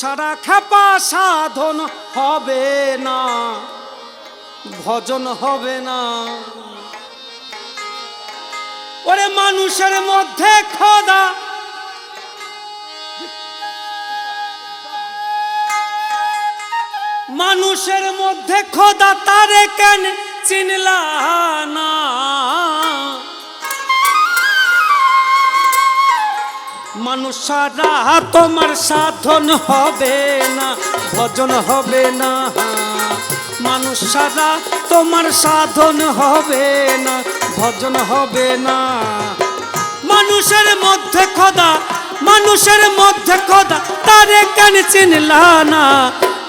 সারা খেপা সাধন হবে না, ভজন হবে না। ওরে মানুষের মধ্যে খোদা, মানুষের মধ্যে খোদা তারে কেন চিনলা না? মানুষ সারা তোমার সাধন হবে না, ভজন হবে না। মানুষ তোমার সাধন হবে না, ভজন হবে না। মানুষের মধ্যে খোদা, মানুষের মধ্যে খোদা, তারে কেন চিনলা না?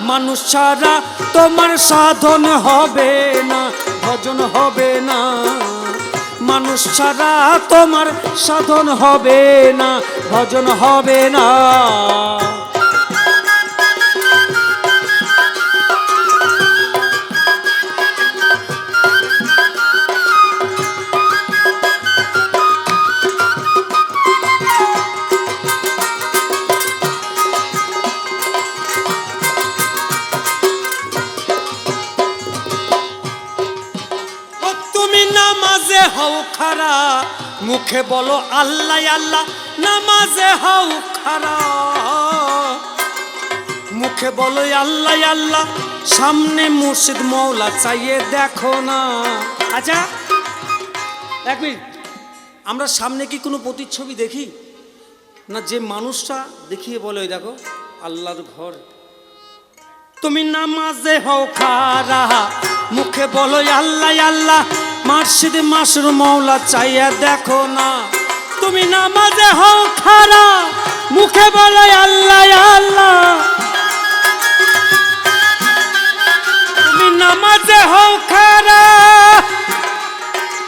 মানুষ সারা তোমার সাধন হবে না, ভজন হবে না। মানুষ ছাড়া তোমার সাধন হবে না ভজন হবে না। হও খারা, মুখে বলো আল্লাহ আল্লাহ, নামাজে হও খারা। মুখে বলো আল্লাহ আল্লাহ, সামনে মুর্শিদ মৌলা চাইয়ে দেখো না। আচ্ছা এক মিনিট, আমরা সামনে কি কোনো প্রতিচ্ছবি দেখি? না যে মানুষটা দেখিয়ে বলে দেখো, আল্লাহর ঘর। তুমি নামাজে হও খারা, মুখে বলো আল্লাহ আল্লাহ মার্শিদ মাসুর মৌলা চাইয়া দেখো না। তুমি নামাজে হও খারা, মুখে বলো আল্লাহ আল্লাহ। তুমি নামাজে হও খারা,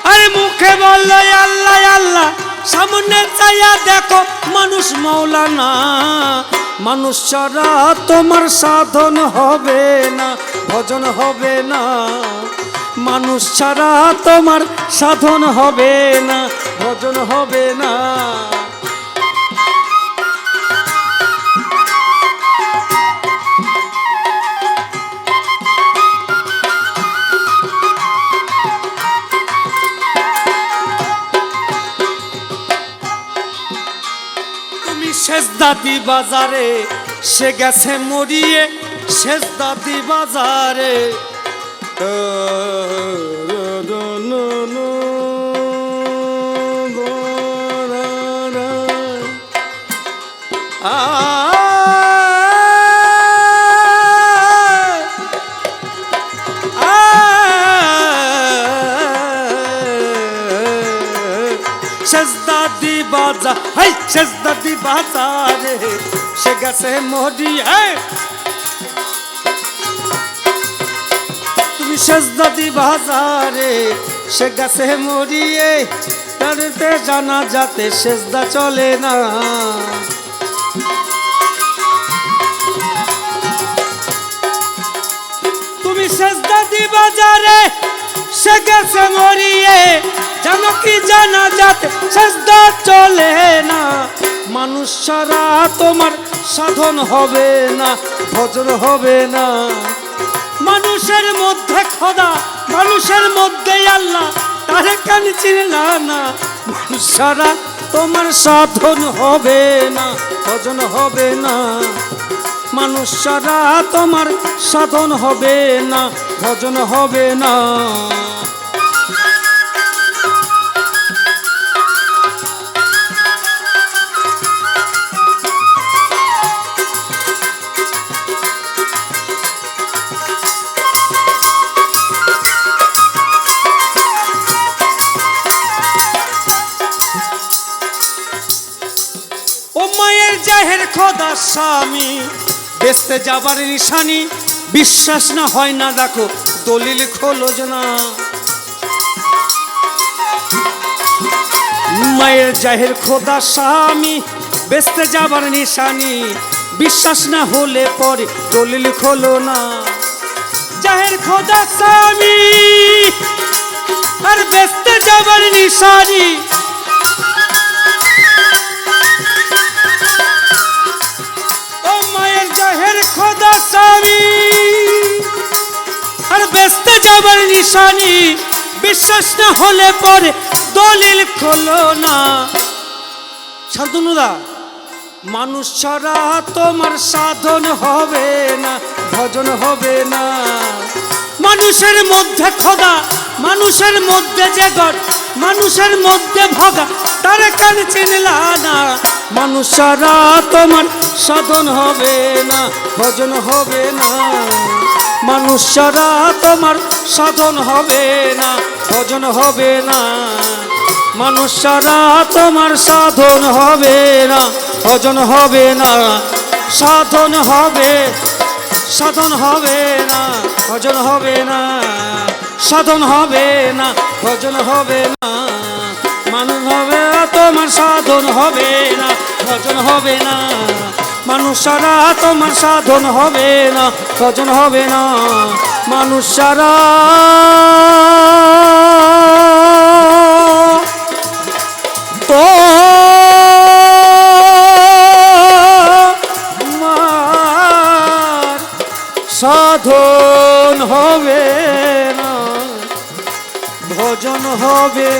আরে মুখে আল্লাহ আল্লাহ। সামনে চাইয়া দেখো, মানুষ মৌলানা। মানুষ ছাড়া তোমার সাধন হবে না, ভজন হবে না। মানুষ ছাড়া তোমার সাধন হবে না, ভজন হবে না। দাদি বাজারে সে গেছে মরিয়ে দাদি বাজারে। শেষদাদি বাজা। হাই শেষদাদি বাজারে সে গেছে মরি হ্যাঁ তুমি শেষদাদি বাজারে সে গেছে মরিয়ে তারতে জানা যাতে শেষদা চলে না। তুমি শেষদাদি বাজারে সে গেছে মরিয়ে জানো কি জানা চলে না। মানুষ তোমার সাধন হবে না, ভজন হবে না। মানুষের মধ্যে খোদা, মানুষের মধ্যে আল্লাহ, তারে কেন চিনলা না? মানুষ সারা তোমার সাধন হবে না, ভজন হবে না। মানুষ সারা তোমার সাধন হবে না, ভজন হবে না। জাহের খোদা স্বামী। বেসতে যাবার নিশানি, বিশ্বাস না হয় না, দেখো, দলিল খোলো না মায়ের জাহের খোদা স্বামী বেসতে যাবার নিশানি, বিশ্বাস না হলে পরে দলিল খোলো না। জাহের খোদা স্বামী, আর বেসতে যাবার নিশানি যাবার নিশানি বিশ্বাস না হলে পরে দলিল খোলো না। শান্তনুদা, মানুষ ছাড়া তোমার সাধন হবে না, ভজন হবে না। মানুষের মধ্যে খোদা, মানুষের মধ্যে যে গড, মানুষের মধ্যে ভগা, তার কেন চিনলা না। মানুষ ছাড়া তোমার সাধন হবে না, ভজন হবে না। মানুষ ছাড়া তোমার সাধন হবে না, ভজন হবে না। মানুষ ছাড়া তোমার সাধন হবে না, ভজন হবে না। সাধন হবে সাধন হবে না, ভজন হবে না। সাধন হবে না, ভজন হবে না। মানুষ হবে তোমার সাধন হবে না, ভজন হবে না। মানুষ ছাড়া তোমার সাধন হবে না, ভজন হবে না। মানুষ ছাড়া তো সাধন হবে না, ভজন হবে